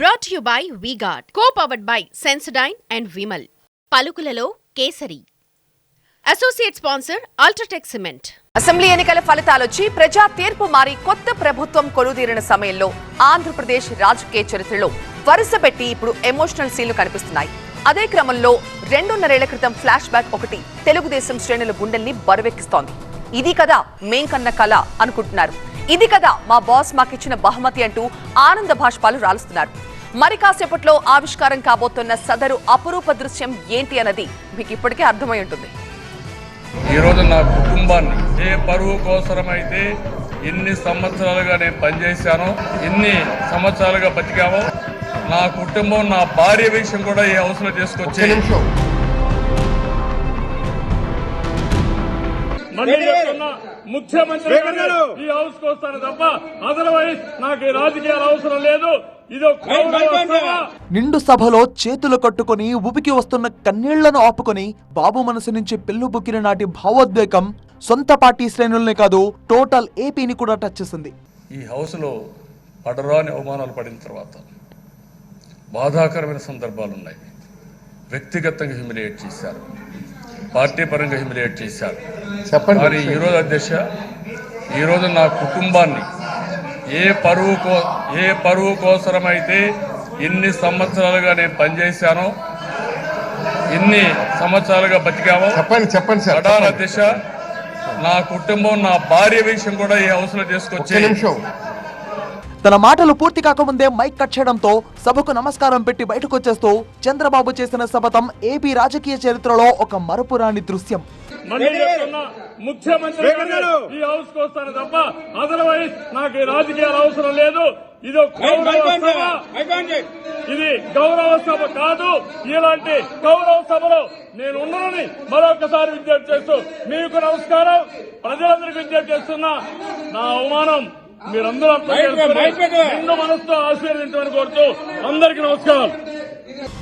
Brought you by VGuard co powered by Sensodyne and Vimal పలుకులలో kesari. Associate sponsor UltraTech cement assembly ఎన్నికల ఫలితాలొచ్చి ప్రజా తీర్పు మారి కొత్త ప్రభుత్వం కొలుదీరిన సమయంలో ఆంధ్రప్రదేశ్ రాజకీయ చరిత్రలో వరుస పెట్టి ఇప్పుడు ఎమోషనల్ సీన్లు కనిపిస్తున్నాయి. అదే క్రమంలో రెండున్నరేళ్ళ క్రితం ఫ్లాష్ బ్యాక్ ఒకటి తెలుగుదేశం శ్రేణుల గుండెల్ని బరువెక్కిస్తోంది. ఇది కదా మేం కన్న కళ అనుకుంటున్నారు. ఇది కదా మా బాస్ మాకిచ్చిన బహుమతి అంటూ ఆనంద భాష్పాలు రాలుస్తున్నారు. మరి కాసేపట్లో ఆవిష్కారం కాబోతున్న సదరు అపురూప దృశ్యం ఏంటి అన్నది మీకు ఇప్పటికే అర్థమై ఉంటుంది. ఈరోజు నా కుటుంబాన్ని ఏ పరువు కోసరమైతే ఎన్ని సంవత్సరాలుగా నేను పనిచేశానో ఎన్ని సంవత్సరాలుగా బతికామో నా కుటుంబం నా భార్య విషయం కూడా ఈ తీసుకొచ్చి మళ్ళీ చెప్తున్నా, ముఖ్యమంత్రి గారు ఈ హౌస్కు వస్తాను తప్ప అదర్వైజ్ నాకు ఈ రాజకీయాలు అవసరం లేదు. నిండు సభలో చేతులు కట్టుకొని ఉబికి వస్తున్న కన్నీళ్ళను ఆపుకొని బాబు మనసు నుంచి పెళ్ళుబుక్కిన నాటి భావోద్వేగం సొంత పార్టీ శ్రేణుల్నే కాదు టోటల్ ఏపీని కూడా టచ్ చేసింది. ఈ హౌస్లో పడరాని అవమానాలు పడిన తర్వాత బాధాకరమైన సందర్భాలు ఉన్నాయి వ్యక్తిగతంగా హ్యూమిలియేట్ చేశారు. పార్టీ పరంగా హ్యూమిలియేట్ చేశారు. చెప్పండి. మరి ఈరోజు అధ్యక్ష ఈరోజు నా కుటుంబాన్ని ఏ పరువు కో ఏ పరువు కోసరమైతే ఎన్ని సంవత్సరాలుగా నేను పనిచేశానో ఎన్ని సంవత్సరాలుగా బతికామో చెప్పండి చెప్పండి సార్. దిశ నా కుటుంబం నా భార్య విషయం కూడా ఈ ఒక్క తీసుకొచ్చి తన మాటలు పూర్తి కాకముందే మైక్ కట్ చేయడంతో సభకు నమస్కారం పెట్టి బయటకు వచ్చేస్తూ చంద్రబాబు చేసిన శపథం ఏపీ రాజకీయ చరిత్రలో ఒక మరపురాని దృశ్యం. ముఖ్యమంత్రి ఈ హౌస్కు వస్తాను తప్ప అదర్వైజ్ నాకు ఈ రాజకీయాలు అవసరం లేదు. ఇది ఒక గౌరవ సభ. ఇది గౌరవ సభ కాదు ఇలాంటి గౌరవ సభలో నేను ఉన్నానని మరొకసారి విజ్ఞప్తి చేస్తూ మీకు నమస్కారం ప్రజలందరికీ విజ్ఞప్తి చేస్తున్నా. నా అవమానం మీరందరూ అర్థం చేసుకుని నిండు మనసుతో ఆశీర్వదించమని కోరుతూ అందరికీ నమస్కారం.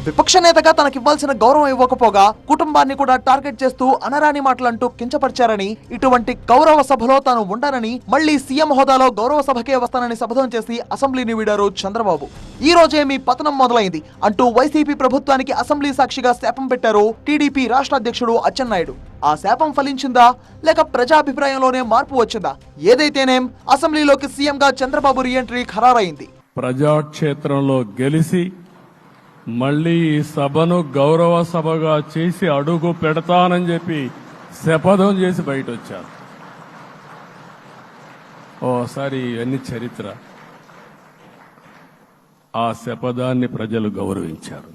విపక్ష నేతగా తనకివ్వాల్సిన గౌరవం ఇవ్వకపోగా కుటుంబాన్ని కూడా టార్గెట్ చేస్తూ అనరాని మాటలంటూ కించపరిచారని ఇటువంటి గౌరవ సభలో తాను ఉండనని మళ్ళీ సీఎం హోదాలో గౌరవ సభకే వస్తానని శపథం చేసి అసెంబ్లీని వీడారు చంద్రబాబు. ఈ రోజే మీ పతనం మొదలైంది అంటూ వైసీపీ ప్రభుత్వానికి అసెంబ్లీ సాక్షిగా శాపం పెట్టారు టీడీపీ రాష్ట్ర అధ్యక్షుడు అచ్చెన్నాయుడు. ఆ శాపం ఫలించిందా? లేక ప్రజాభిప్రాయంలోనే మార్పు వచ్చిందా? ఏదైతేనేం అసెంబ్లీలోకి సీఎంగా చంద్రబాబు రీఎంట్రీ ఖరారైంది. ప్రజాక్షేత్రంలో గెలిచి మళ్ళీ ఈ సభను గౌరవ సభగా చేసి అడుగు పెడతానని చెప్పి శపథం చేసి బయట వచ్చారు ఓసారి ఇవన్నీ చరిత్ర. ఆ శపథాన్ని ప్రజలు గౌరవించారు.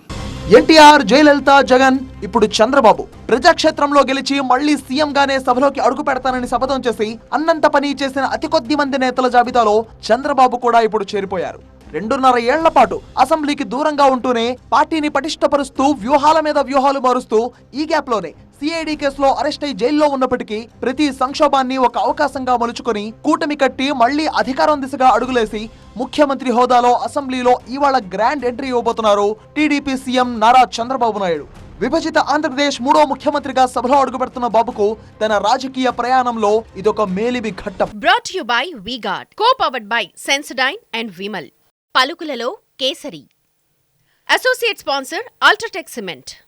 ఎన్టీఆర్ జయలలిత జగన్ ఇప్పుడు చంద్రబాబు. ప్రజాక్షేత్రంలో గెలిచి మళ్ళీ సీఎంగానే సభలోకి అడుగు పెడతానని శపథం చేసి అన్నంత పని చేసిన అతి కొద్ది మంది నేతల జాబితాలో చంద్రబాబు కూడా ఇప్పుడు చేరిపోయారు. రెండున్నర ఏళ్ళ పాటు అసెంబ్లీకి దూరంగా ఉంటూనే పార్టీని పటిష్టపరుస్తూ వ్యూహాల మీద వ్యూహాలు మారుస్తూ ఈ గ్యాప్లోనే సిఐడి కేసులో అరెస్ట్ అయి జైల్లో ఉన్నప్పటికీ ప్రతి సంక్షోభాన్ని ఒక అవకాశంగా మలుచుకొని కూటమి కట్టి మళ్ళీ అధికారం దిశగా అడుగులేసి ముఖ్యమంత్రి హోదాలో అసెంబ్లీలో ఇవాళ గ్రాండ్ ఎంట్రీ ఇవ్వబోతున్నారు టీడీపీ సీఎం నారా చంద్రబాబు నాయుడు. విభజిత ఆంధ్రప్రదేశ్ మూడో ముఖ్యమంత్రిగా సభలో అడుగుపెడుతున్న బాబుకు తన రాజకీయ ప్రయాణంలో ఇదొక మేలిమి ఘట్టం. Brought you by VGuard co powered by Sensodyne and Vimal పలుకులలో kesari. Associate sponsor UltraTech cement